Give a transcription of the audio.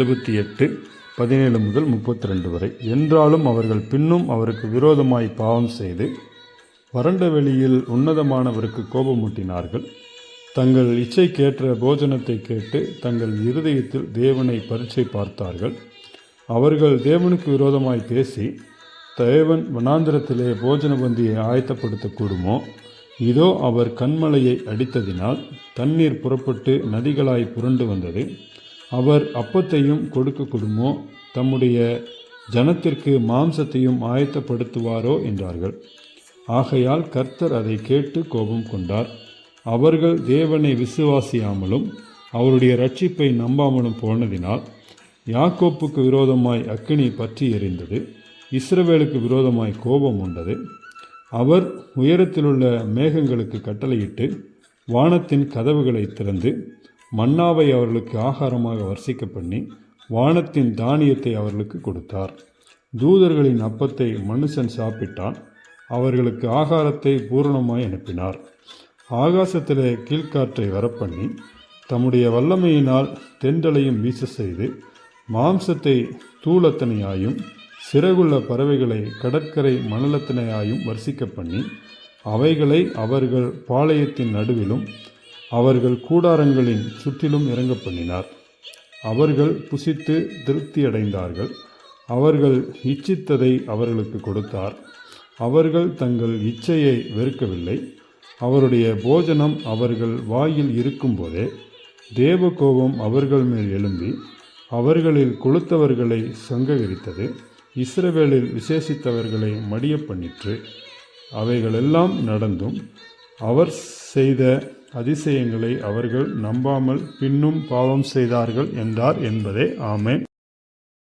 எழுபத்தி எட்டு பதினேழு முதல் முப்பத்தி ரெண்டு வரை. என்றாலும் அவர்கள் பின்னும் அவருக்கு விரோதமாய் பாவம் செய்து வறண்ட வெளியில் உன்னதமானவருக்கு கோபமூட்டினார்கள். தங்கள் இச்சைக்கேற்ற போஜனத்தை கேட்டு தங்கள் இருதயத்தில் தேவனை பரீட்சை பார்த்தார்கள். அவர்கள் தேவனுக்கு விரோதமாய் பேசி தேவன் வனாந்திரத்திலே போஜன பந்தியை ஆயத்தப்படுத்தக்கூடுமோ? இதோ அவர் கண்மலையை அடித்ததினால் தண்ணீர் புறப்பட்டு நதிகளாய் புரண்டு வந்தது. அவர் அப்பத்தையும் கொடுக்கக்கூடுமோ? தம்முடைய ஜனத்திற்கு மாம்சத்தையும் ஆயத்தப்படுத்துவாரோ? என்றார்கள். ஆகையால் கர்த்தர் அதை கேட்டு கோபம் கொண்டார். அவர்கள் தேவனை விசுவாசியாமலும் அவருடைய ரட்சிப்பை நம்பாமலும் போனதினால் யாக்கோப்புக்கு விரோதமாய் அக்கினி பற்றி எரிந்தது இஸ்ரவேலுக்கு விரோதமாய் கோபம் உண்டது. அவர் உயரத்திலுள்ள மேகங்களுக்கு கட்டளையிட்டு வானத்தின் கதவுகளை திறந்து மன்னாவை அவர்களுக்கு ஆகாரமாக வர்சிக்க பண்ணி வானத்தின் தானியத்தை அவர்களுக்கு கொடுத்தார். தூதர்களின் அப்பத்தை மனுஷன் சாப்பிட்டான் அவர்களுக்கு ஆகாரத்தை பூரணமாய் அனுப்பினார். ஆகாசத்திலே கீழ்காற்றை வரப்பண்ணி தம்முடைய வல்லமையினால் தென்றலையும் வீச செய்து மாம்சத்தை தூளத்தனையாயும் சிறகுள்ள பறவைகளை கடற்கரை மணலத்தனையாயும் வர்சிக்க பண்ணி அவைகளை அவர்கள் பாளையத்தின் நடுவிலும் அவர்கள் கூடாரங்களின் சுற்றிலும் இறங்க பண்ணினார். அவர்கள் புசித்து திருப்தியடைந்தார்கள். அவர்கள் இச்சித்ததை அவர்களுக்கு கொடுத்தார். அவர்கள் தங்கள் இச்சையை வெறுக்கவில்லை. அவருடைய போஜனம் அவர்கள் வாயில் இருக்கும்போதே தேவகோபம் அவர்கள் மேல் எழும்பி அவர்களில் கொளுத்தவர்களை சங்ககரித்தது இஸ்ரவேலில் விசேஷித்தவர்களை மடிய பண்ணிற்று அவைகளெல்லாம் நடந்தும் அவர் செய்த அதிசயங்களை அவர்கள் நம்பாமல் பின்னும் பாவம் செய்தார்கள் என்றார் என்பதே ஆமை